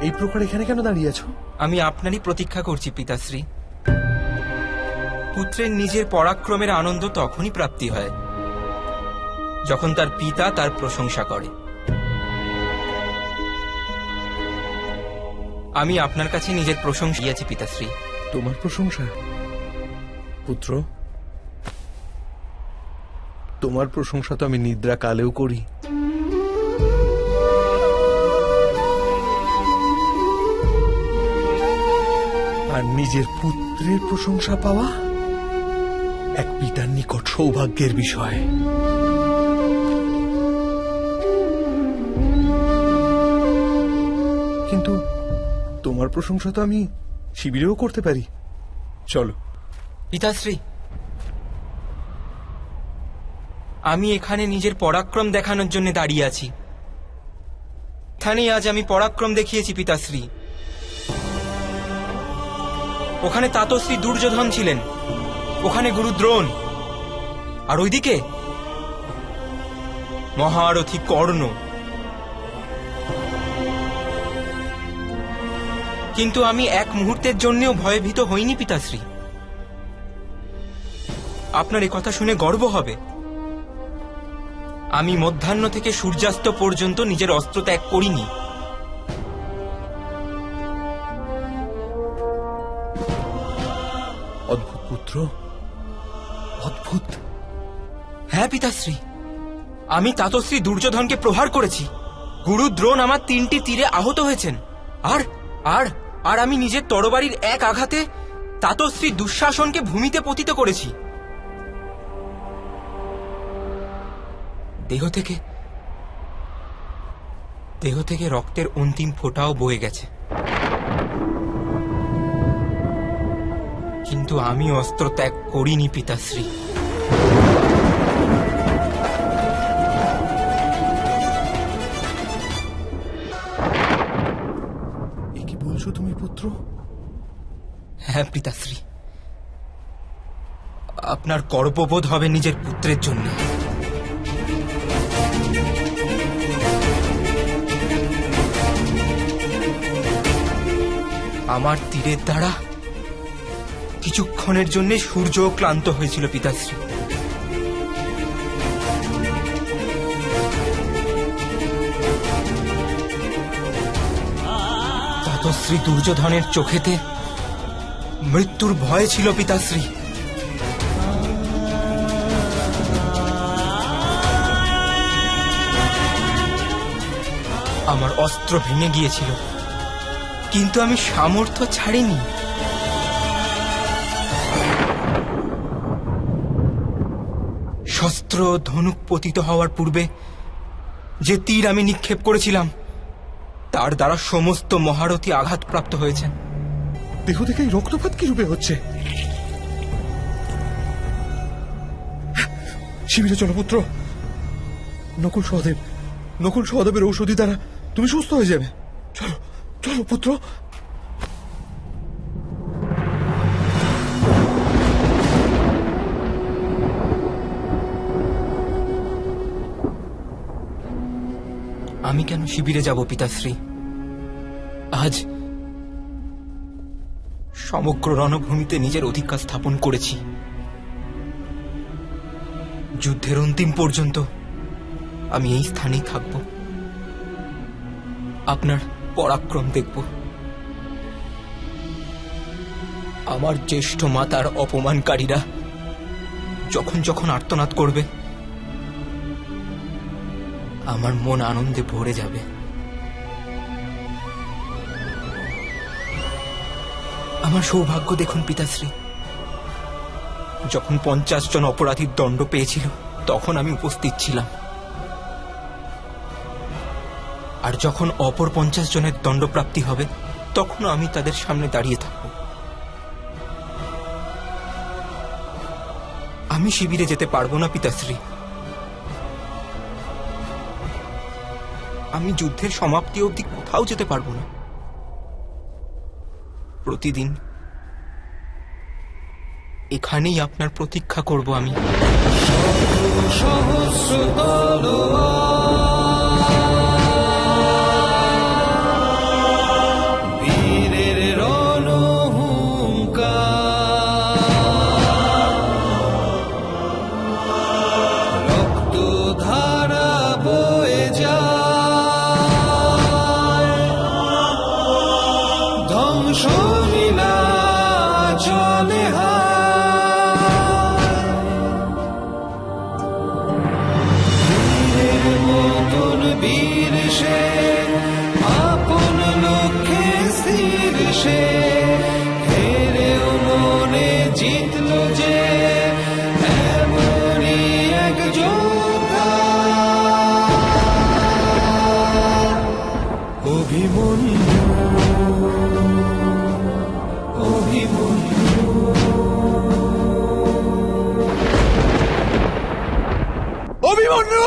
প্রকার এখানে কেন দাঁড়িয়ে আছো? আমি আপনারই প্রতীক্ষা করছি পিতাশ্রী। পুত্রের নিজের পরাক্রমের আনন্দ তখনই প্রাপ্তি হয় যখন তার পিতা তার প্রশংসা করে। আমি আপনার কাছে নিজের প্রশংসা দিয়েছি পিতাশ্রী। তোমার প্রশংসা? পুত্র? তোমার প্রশংসা তো আমি নিদ্রা কালেও করি। আর নিজের পুত্রের প্রশংসা পাওয়া এক পিতার নিকট সৌভাগ্যের বিষয়। কিন্তু তোমার প্রশংসা তো আমি শিবিরেও করতে পারি। চলো। পিতাশ্রী, আমি এখানে নিজের পরাক্রম দেখানোর জন্য দাঁড়িয়ে আছি। এখানেই আজ আমি পরাক্রম দেখিয়েছি, পিতাশ্রী। ওখানে তাতশ্রী দুর্যোধন ছিলেন। ওখানে গুরু দ্রোণ। আর ওইদিকে মহারথী কর্ণ। কিন্তু আমি এক মুহূর্তের জন্যও ভয়ভীত হইনি, পিতাশ্রী। আপনার এ কথা শুনে গর্ব হবে। আমি মধ্যাহ্ন থেকে সূর্যাস্ত পর্যন্ত নিজের অস্ত্র ত্যাগ করিনি। অদ্ভুত পুত্র। অদ্ভুত। হ্যাঁ পিতাশ্রী। আমি তাতশ্রী দুর্যোধনকে প্রহার করেছি। গুরু দ্রোণ আমার তিনটি তীরে আহত হয়েছেন। আর আর আর আমি নিজের তরবারির এক আঘাতে তাতশ্রী দুঃশাসনকে ভূমিতে পতিত করেছি। দেহ থেকে দেহ থেকে রক্তের অন্তিম ফোঁটাও বয়ে গেছে। কিন্তু আমি অস্ত্র ত্যাগ করিনি পিতাশ্রী। কি বলছো তুমি পুত্র? হ্যাঁ পিতাশ্রী। আপনার গর্ববোধ হবে নিজের পুত্রের জন্য। আমার তীরের দ্বারা কিছুক্ষণের জন্য সূর্য ক্লান্ত হয়েছিল পিতাশ্রী। শ্রী দুর্যোধনের চোখেতে মৃত্যুর ভয় ছিল পিতাশ্রী। আমার অস্ত্র ভেঙে গিয়েছিল, কিন্তু আমি সামর্থ্য ছাড়িনি। শস্ত্র ধনুক পতিত হওয়ার পূর্বে যে তীর আমি নিক্ষেপ করেছিলাম, তার দ্বারা সমস্ত মহারথী আঘাতপ্রাপ্ত হয়েছেন। দেহ থেকে রক্তপাত কি রূপে হচ্ছে? শিবিরে চলো, পুত্র। নকুল সহদেব, নকুল সহদেবের ঔষধি দ্বারা তুমি সুস্থ হয়ে যাবে। চলো চলো, পুত্র। আমি কেন শিবিরে যাব পিতাশ্রী আজ সমগ্র রণভূমিতে নিজের অধিকার স্থাপন করেছি। যুদ্ধের অন্তিম পর্যন্ত আমি এই স্থানেই থাকব। আপনার পরাক্রম দেখব। আমার জ্যেষ্ঠ মাতার অপমানকারীরা যখন যখন আর্তনাদ করবে আমার মন আনন্দে ভরে যাবে। আমার সৌভাগ্য দেখুন, পিতাশ্রী। যখন পঞ্চাশ জন অপরাধীর দণ্ড পেয়েছিল, তখন আমি উপস্থিত ছিলাম। আর যখন অপর পঞ্চাশ জনের দণ্ডপ্রাপ্তি হবে, তখনও আমি তাদের সামনে দাঁড়িয়ে থাকব। আমি শিবিরে যেতে পারব না, পিতাশ্রী। আমি যুদ্ধের সমাপ্তি অবধি কোথাও যেতে পারব না। প্রতিদিন এখানেই আপনার প্রতীক্ষা করব আমি। সহস্র চিত্ন যে অভিমন্যু অভিমন্যু অভিমন্যু